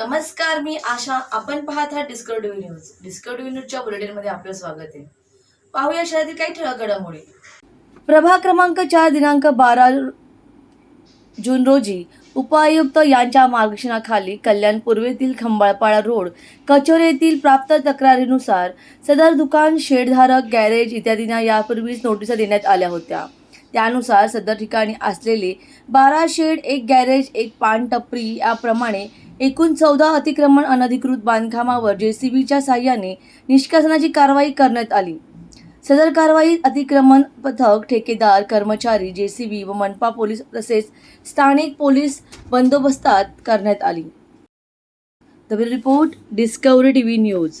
नमस्कार मी आशा. आपण पाहत आहात डिस्कवरी न्यूज डिस्कवरी न्यूजच्या बुलेटिनमध्ये आपलं स्वागत आहे. पाहूया शहरातील काही ठळक घडामोडी. प्रभाग क्रमांक चार दिनांक बारा जून रोजी उपायुक्त यांच्या मार्गदर्शनाखाली कल्याण पूर्वेतील खंबाळपाडा रोड कचोरे येथील प्राप्त तक्रारीनुसार सदर दुकान शेडधारक गॅरेज इत्यादींना यापूर्वीच नोटिसा देण्यात आल्या होत्या. त्यानुसार सदर ठिकाणी असलेले बारा शेड एक गॅरेज एक पान टपरी याप्रमाणे एकूण चौदा अतिक्रमण अनधिकृत बांधकामावर जेसीबीच्या साह्याने निष्कासनाची कारवाई करण्यात आली. सदर कारवाई अतिक्रमण पथक ठेकेदार कर्मचारी जेसीबी व मनपा पोलीस तसेच स्थानिक पोलीस बंदोबस्तात करण्यात आली. The report Discovery TV news.